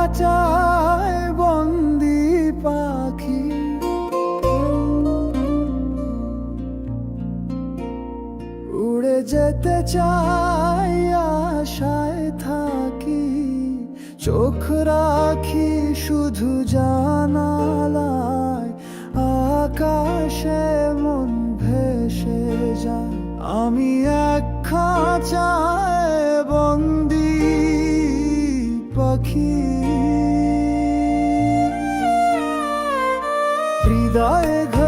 খাঁচায় বন্দি পাখি। উড়ে যেতে চাই আশায় থাকি, চোখ রাখি শুধু জানালায়, আকাশে মন ভেসে যায়। আমি এক খাঁচায় বন্দি পাখি। হৃদয়ে